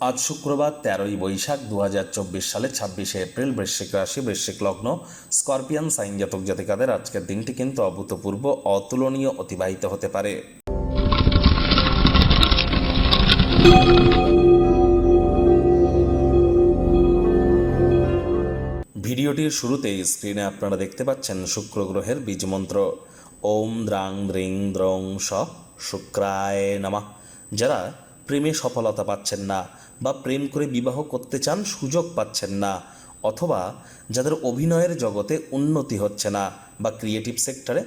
আজ শুক্রবার তেরোই বৈশাখ দু হাজার চব্বিশ সালে ছাব্বিশে এপ্রিল বৃশ্চিক রাশি, বৃশ্চিক লগ্ন, স্করপিয়ান, সাইন জাতক জাতিকাদের আজকের দিনটি কিন্তু অভূতপূর্ব, অতুলনীয়, অতিবাহিত হতে পারে। ভিডিওটির শুরুতেই স্ক্রিনে আপনারা দেখতে পাচ্ছেন শুক্র গ্রহের বীজমন্ত্র ওম দ্রাং দ্রিং দ্রং স শুক্রায় নামা। যারা প্রেমে সফলতা পাচ্ছেন না বা প্রেম করে বিবাহ করতে চান সুযোগ পাচ্ছেন না অথবা যাদের অভিনয়ের জগতে উন্নতি হচ্ছে না বা ক্রিয়েটিভ সেক্টরে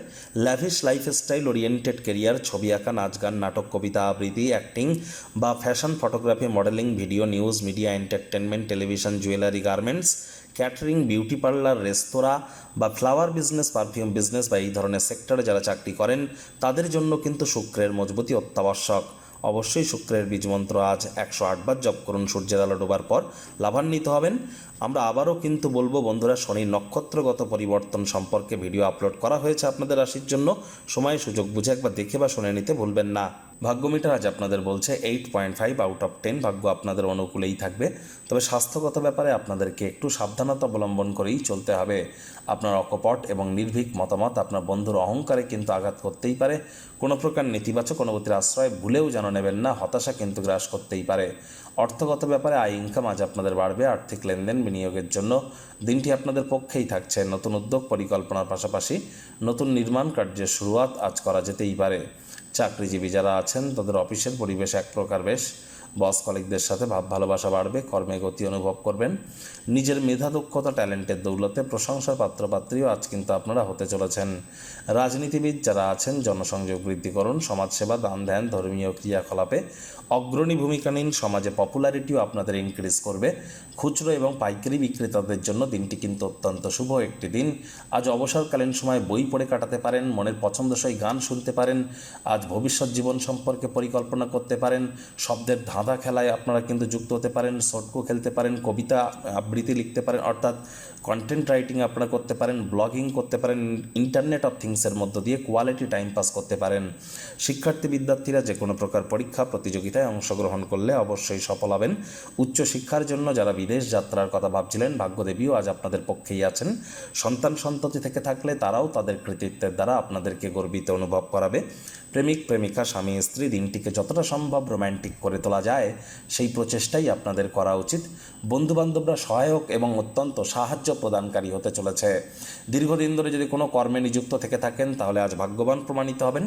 ল্যাভিশ লাইফস্টাইল ওরিয়েন্টেড কেরিয়ার ছবি আঁকা, নাচ গান, নাটক, কবিতা, আবৃত্তি অ্যাক্টিং বা fashion photography modelling video news media entertainment television jewellery garments catering beauty parlour restaurant বা ফ্লাওয়ার বিজনেস পারফিউম বিজনেস বা এই ধরনের সেক্টরে যারা চাকরি করেন, তাদের জন্য কিন্তু শুক্রের মজবুতি অত্যাবশ্যক। অবশ্যই শুক্রের বীজমন্ত্র আজ একশো আটবার জপ করুন, সূর্যের আলো ডোবার পর লাভান্বিত হবেন। আমরা আবারও কিন্তু বলব, বন্ধুরা, শনি নক্ষত্রগত পরিবর্তন সম্পর্কে ভিডিও আপলোড করা হয়েছে আপনাদের রাশির জন্য। সময়, সুযোগ বুঝে একবার দেখে বা শুনে নিতে ভুলবেন না। ভাগ্য মিটার আজ আপনাদের বলছে eight point five out of ten ভাগ্য আপনাদের অনুকূলেই থাকবে। তবে স্বাস্থ্যগত ব্যাপারে আপনাদেরকে একটু সাবধানতা অবলম্বন করেই চলতে হবে। আপনার অকপট এবং নির্ভীক মতামত আপনার বন্ধুর অহংকারে কিন্তু আঘাত করতেই পারে। কোনো প্রকার নেতিবাচক অনুভূতির আশ্রয় ভুলেও যেন নেবেন না, হতাশা কিন্তু গ্রাস করতেই পারে। অর্থগত ব্যাপারে আয় ইনকাম আজ আপনাদের বাড়বে, আর্থিক লেনদেন বিনিয়োগের জন্য। দিনটি আপনাদের পক্ষেই থাকছে, নতুন উদ্যোগ পরিকল্পনার পাশাপাশি নতুন নির্মাণ কার্যের শুরুয়াত আজ করা যেতেই পারে। চাকরিজীবী যারা আছেন, তাদের অফিসের পরিবেশ এক প্রকার বেশ। বস কলিকদের সাথে ভাব ভালোবাসা বাড়বে, কর্মে গতি অনুভব করবেন। নিজের মেধা, দক্ষতা, ট্যালেন্টের দৌলতে প্রশংসার পাত্রপাত্রীও আজ কিন্তু আপনারা হতে চলেছেন। রাজনীতিবিদ যারা আছেন, জনসংযোগ বৃদ্ধি করুন, সমাজসেবা, দান ধ্যান, ধর্মীয় ক্রিয়াকলাপে অগ্রণী ভূমিকা নিন, সমাজে পপুলারিটিও আপনাদের ইনক্রিজ করবে। খুচরো এবং পাইকারি বিক্রেতাদের জন্য দিনটি কিন্তু অত্যন্ত শুভ একটি দিন। আজ অবসরকালীন সময় বই পড়ে কাটাতে পারেন, মনের পছন্দসই গান শুনতে পারেন, আজ ভবিষ্যৎ জীবন সম্পর্কে পরিকল্পনা করতে পারেন, শব্দের ধাঁধা খেলায় আপনারা কিন্তু যুক্ত হতে পারেন শর্টকো খেলতে পারেন, কবিতা আবৃত্তি লিখতে পারেন, অর্থাৎ কন্টেন্ট রাইটিং আপনারা করতে পারেন ব্লগিং করতে পারেন ইন্টারনেট অফ থিংসের মধ্য দিয়ে কোয়ালিটি টাইম পাস করতে পারেন। শিক্ষার্থী বিদ্যার্থীরা যে কোনো প্রকার পরীক্ষা, প্রতিযোগিতায় অংশগ্রহণ করলে অবশ্যই সফল হবেন। উচ্চশিক্ষার জন্য যারা বিদেশ যাত্রার কথা ভাবছিলেন, ভাগ্যদেবীও আজ আপনাদের পক্ষেই আছেন। সন্তান সন্ততি থেকে থাকলে তারাও তাদের কৃতিত্বের দ্বারা আপনাদেরকে গর্বিত অনুভব করাবে। প্রেমিক, প্রেমিকা, স্বামী, স্ত্রী, দিনটিকে যতটা সম্ভব রোম্যান্টিক করে তোলা যায়, সেই প্রচেষ্টাই আপনাদের করা উচিত। বন্ধুবান্ধবরা সহায়ক এবং অত্যন্ত সাহায্য প্রদানকারী হতে চলেছে। দীর্ঘদিন ধরে যদি কোনো কর্মে নিযুক্ত থেকে থাকেন, তাহলে আজ ভাগ্যবান প্রমাণিত হবেন।